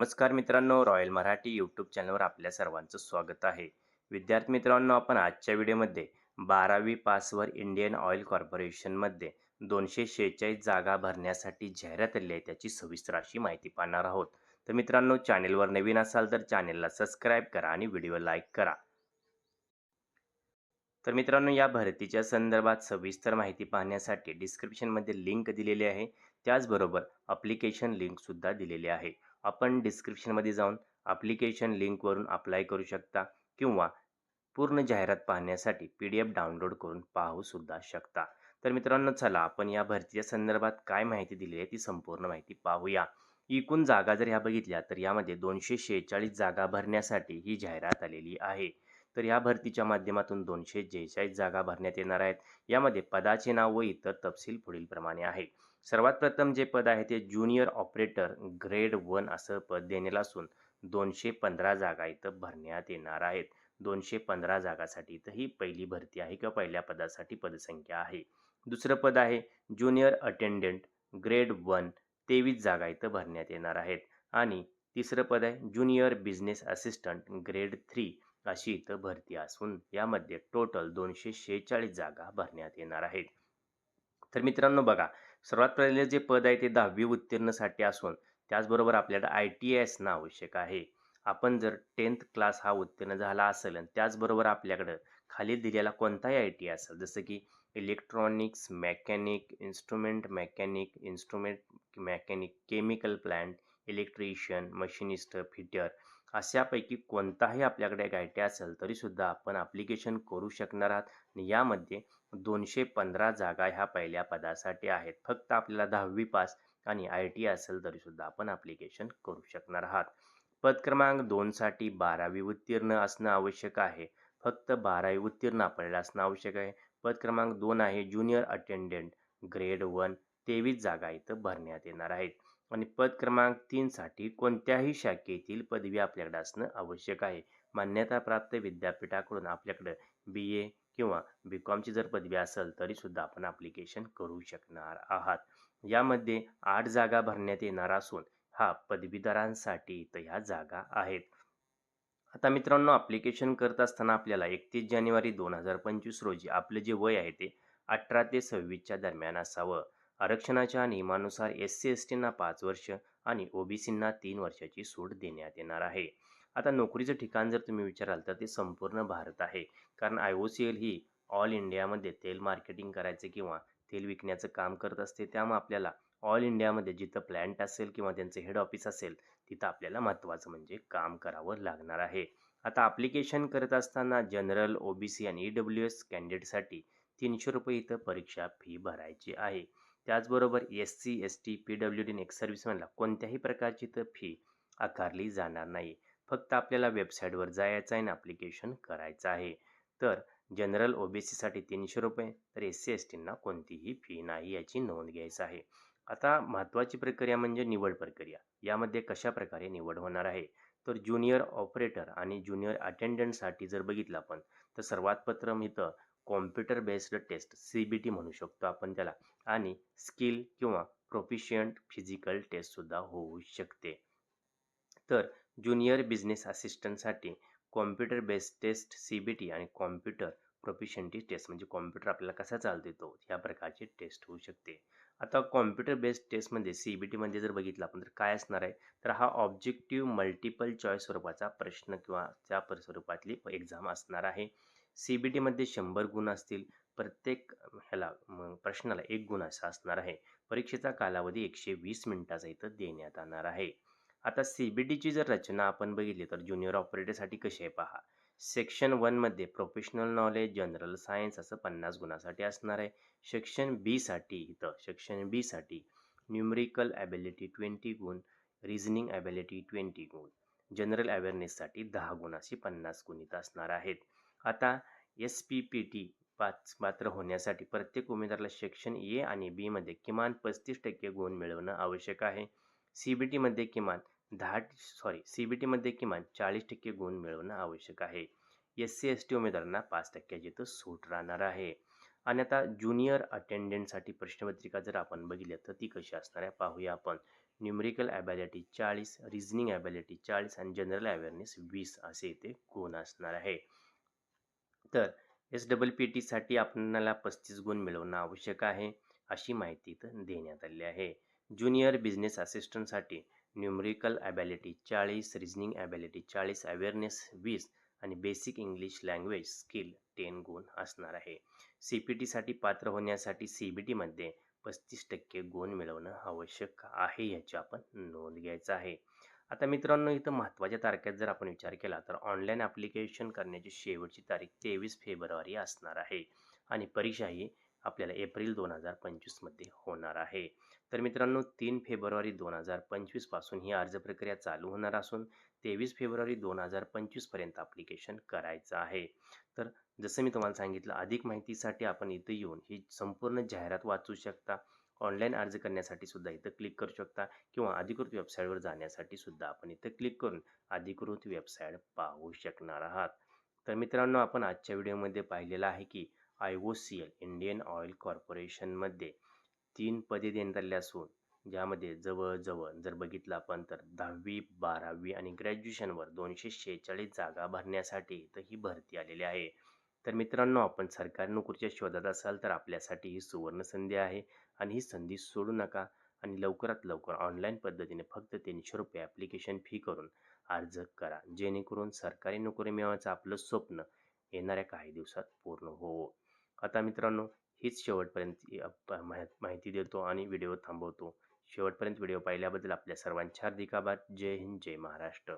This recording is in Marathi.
नमस्कार मित्रांनो रॉयल मराठी यूट्यूब चॅनलवर आपल्या सर्वांचं स्वागत आहे. विद्यार्थी मित्रांनो आपण आजच्या व्हिडिओमध्ये बारावी पासवर इंडियन ऑइल कॉर्पोरेशनमध्ये दोनशे शेहेचाळीस जागा भरण्यासाठी जाहिरात आली आहे त्याची सविस्तर अशी माहिती पाहणार आहोत. तर मित्रांनो चॅनेलवर नवीन असाल तर चॅनेलला सबस्क्राईब करा आणि व्हिडिओ लाईक करा. तर मित्रांनो या भरतीच्या संदर्भात सविस्तर माहिती पाहण्यासाठी डिस्क्रिप्शनमध्ये लिंक दिलेली आहे. त्याचबरोबर अप्लिकेशन लिंकसुद्धा दिलेली आहे. आपण डिस्क्रिप्शनमध्ये जाऊन ॲप्लिकेशन लिंकवरून अप्लाय करू शकता किंवा पूर्ण जाहिरात पाहण्यासाठी पी डी एफ डाउनलोड करून पाहूसुद्धा शकता. तर मित्रांनो चला आपण या भरतीच्या संदर्भात काय माहिती दिली आहे ती संपूर्ण माहिती पाहूया. एकूण जागा जर ह्या बघितल्या तर यामध्ये दोनशे शेहेचाळीस जागा भरण्यासाठी ही जाहिरात आलेली आहे. तर या भरतीच्या माध्यमातून दोनशे जेचाळीस जागा भरण्यात येणार आहेत. यामध्ये पदाचे नाव व इतर तपशील पुढीलप्रमाणे आहे. सर्वात प्रथम जे पद आहे ते ज्युनियर ऑपरेटर ग्रेड वन असं पद देण्याला असून दोनशे पंधरा जागा इथं भरण्यात येणार आहेत. दोनशे पंधरा जागासाठी इथं ही पहिली भरती आहे किंवा पहिल्या पदासाठी पदसंख्या आहे. दुसरं पद आहे ज्युनियर अटेंडंट ग्रेड वन तेवीस जागा इथं भरण्यात येणार आहेत. आणि तिसरं पद आहे junior business assistant grade three अशी इथं भरती असून यामध्ये टोटल दोनशे शेहेचाळीस जागा भरण्यात येणार आहेत. तर मित्रांनो बघा सर्वात पहिले जे पद आहे ते दहावी उत्तीर्णसाठी असून त्याचबरोबर आपल्याला आय टी आय असणं आवश्यक आहे. आपण जर टेन्थ क्लास हा उत्तीर्ण झाला असेल आणि त्याचबरोबर आपल्याकडं खाली दिलेला कोणताही आय टी आय असेल जसं की electronics mechanic instrument mechanic instrument mechanic chemical plant electrician machinist fitter अशापैकी कोणताही आपल्याकडे एक आय टी असेल तरीसुद्धा आपण ॲप्लिकेशन करू शकणार आहात. आणि यामध्ये दोनशे पंधरा जागा ह्या पहिल्या पदासाठी आहेत. फक्त आपल्याला दहावी पास आणि आय टी असेल तरीसुद्धा आपण ॲप्लिकेशन करू शकणार आहात. पद क्रमांक दोनसाठी बारावी उत्तीर्ण असणं आवश्यक आहे. फक्त बारावी उत्तीर्ण आपल्याला असणं आवश्यक आहे. पद क्रमांक दोन आहे ज्युनियर अटेंडंट ग्रेड वन तेवीस जागा इथं भरण्यात येणार आहेत. आणि पद क्रमांक तीनसाठी कोणत्याही शाखेतील पदवी आपल्याकडे असणं आवश्यक आहे. मान्यताप्राप्त विद्यापीठाकडून आपल्याकडं बी ए किंवा बी कॉमची जर पदवी असेल तरीसुद्धा आपण ॲप्लिकेशन करू शकणार आहात. यामध्ये आठ जागा भरण्यात येणार असून हा पदवीधरांसाठी तर ह्या जागा आहेत. आता मित्रांनो ॲप्लिकेशन करत असताना आपल्याला एकतीस जानेवारी दोन हजार पंचवीस रोजी आपलं जे वय आहे ते अठरा ते सव्वीसच्या दरम्यान असावं. आरक्षणाच्या नियमानुसार एस सी एस टींना पाच वर्ष आणि ओबीसींना तीन वर्षाची सूट देण्यात येणार आहे. आता नोकरीचं ठिकाण जर तुम्ही विचाराल तर ते संपूर्ण भारत आहे. कारण आय ओ सी एल ही ऑल इंडियामध्ये तेल मार्केटिंग करायचं किंवा तेल विकण्याचं काम करत असते. त्यामुळे आपल्याला ऑल इंडियामध्ये जिथं प्लॅन्ट असेल किंवा त्यांचं हेड ऑफिस असेल तिथं आपल्याला महत्त्वाचं म्हणजे काम करावं लागणार आहे. आता ॲप्लिकेशन करत असताना जनरल ओ बी सी आणि ई डब्ल्यू एस कॅन्डिडेटसाठी तीनशे रुपये इथं परीक्षा फी भरायची आहे. त्याचबरोबर S C S T P W D ex सर्व्हिसमॅनला कोणत्याही प्रकारची तर फी आकारली जाणार नाही. फक्त आपल्याला वेबसाईटवर जायचं आहे आणि ॲप्लिकेशन करायचं आहे. तर जनरल ओ बी सीसाठी तीनशे रुपये तर एस सी एस टींना कोणतीही फी नाही याची नोंद घ्यायचं आहे. आता महत्त्वाची प्रक्रिया म्हणजे निवड प्रक्रिया. यामध्ये कशा प्रकारे निवड होणार आहे? तर ज्युनियर ऑपरेटर आणि ज्युनियर अटेंडंटसाठी जर बघितलं आपण तर सर्वात प्रथम इथं computer based test C B T म्हणू शकतो आपण त्याला. आणि स्किल किंवा प्रोफिशियंट फिजिकल टेस्टसुद्धा होऊ शकते. तर junior business असिस्टंटसाठी computer based test C B T आणि कॉम्प्युटर प्रोफिशियंटी टेस्ट म्हणजे कॉम्प्युटर आपल्याला कसा चालतो तो ह्या प्रकारची टेस्ट होऊ शकते. आता कॉम्प्युटर बेस्ड टेस्टमध्ये म्हणजे सी बी टीमध्ये जर बघितलं आपण तर काय असणार आहे? तर हा ऑब्जेक्टिव्ह मल्टिपल चॉईस स्वरूपाचा प्रश्न किंवा त्या स्वरूपातली एक्झाम असणार आहे. सी बी टीमध्ये शंभर गुण असतील. प्रत्येक ह्याला प्रश्नाला एक गुण असा असणार आहे. परीक्षेचा कालावधी एकशे वीस मिनिटाचा इथं देण्यात येणार आहे. आता सी बी टीची जर रचना आपण बघितली तर ज्युनियर ऑपरेटरसाठी कशी आहे पहा. सेक्शन वनमध्ये प्रोफेशनल नॉलेज जनरल सायन्स असं पन्नास गुणासाठी असणार आहे. सेक्शन बीसाठी इथं सेक्शन बीसाठी न्यूमरिकल ॲबिलिटी ट्वेंटी गुण रिझनिंग ॲबिलिटी ट्वेंटी गुण जनरल अवेअरनेससाठी दहा गुण अशी पन्नास गुण इथं असणार आहेत. आता एस पी पी टी पाच पात्र होण्यासाठी प्रत्येक उमेदवाराला सेक्शन ए आणि बीमध्ये किमान पस्तीस टक्के गुण मिळवणं आवश्यक आहे. सी बी टीमध्ये किमान दहा सॉरी सी बी टीमध्ये किमान चाळीस टक्के गुण मिळवणं आवश्यक आहे. एस सी एस टी उमेदवारांना पाच टक्क्याची तर सूट राहणार आहे. आणि आता ज्युनियर अटेंडंटसाठी प्रश्नपत्रिका जर आपण बघितलं तर ती कशी असणार आहे पाहूया आपण. न्युमेरिकल ॲबिलिटी चाळीस रिझनिंग ॲबिलिटी चाळीस आणि जनरल अवेअरनेस वीस असे इथे गुण असणार आहे. तर एस डबल पी टीसाठी आपल्याला पस्तीस गुण मिळवणं आवश्यक आहे अशी माहिती इथं देण्यात आली आहे. ज्युनियर बिझनेस असिस्टंटसाठी न्युमरिकल ॲबिलिटी चाळीस रिझनिंग ॲबिलिटी चाळीस अवेअरनेस वीस आणि basic English language skill ten गुण असणार आहे. सी पी टीसाठी पात्र होण्यासाठी सी बी टीमध्ये पस्तीस टक्के गुण मिळवणं आवश्यक आहे याची आपण नोंद घ्यायचं आहे. आता मित्रांनो इथं महत्त्वाच्या तारखेत जर आपण विचार केला तर ऑनलाईन ॲप्लिकेशन करण्याची शेवटची तारीख तेवीस फेब्रुवारी असणार आहे. आणि परीक्षा ही आपल्याला एप्रिल दोन हजार पंचवीसमध्ये होणार आहे. तर मित्रांनो तीन फेब्रुवारी दोन हजार पंचवीसपासून ही अर्ज प्रक्रिया चालू होणार असून तेवीस फेब्रुवारी दोन हजार पंचवीसपर्यंत ॲप्लिकेशन करायचं आहे. तर जसं मी तुम्हाला सांगितलं अधिक माहितीसाठी आपण इथं येऊन ही संपूर्ण जाहिरात वाचू शकता. ऑनलाईन अर्ज करण्यासाठी सुद्धा इथं क्लिक करू शकता किंवा अधिकृत वेबसाईटवर जाण्यासाठी सुद्धा आपण इथं क्लिक करून अधिकृत वेबसाईट पाहू शकणार आहात. तर मित्रांनो आपण आजच्या व्हिडिओमध्ये पाहिलेलं आहे की I O C L Indian oil कॉर्पोरेशनमध्ये तीन पदे देण्यात आली असून ज्यामध्ये जवळजवळ जर बघितलं आपण तर दहावी बारावी आणि ग्रॅज्युएशनवर दोनशे शेहेचाळीस जागा भरण्यासाठी इथं ही भरती आलेली आहे. तर मित्रांनो आपण सरकारी नोकरीच्या शोधात असाल तर आपल्यासाठी ही सुवर्ण संधी आहे आणि ही संधी सोडू नका आणि लवकरात लवकर ऑनलाईन पद्धतीने फक्त तीनशे रुपये ॲप्लिकेशन फी करून अर्ज करा जेणेकरून सरकारी नोकरी मिळवायचं आपलं स्वप्न येणाऱ्या काही दिवसात पूर्ण होवो आता मित्रांनो हीच शेवटपर्यंत माहिती देतो आणि व्हिडिओ थांबवतो. शेवटपर्यंत व्हिडिओ पाहिल्याबद्दल आपल्या सर्वांचे हार्दिक आभार. जय हिंद जय महाराष्ट्र.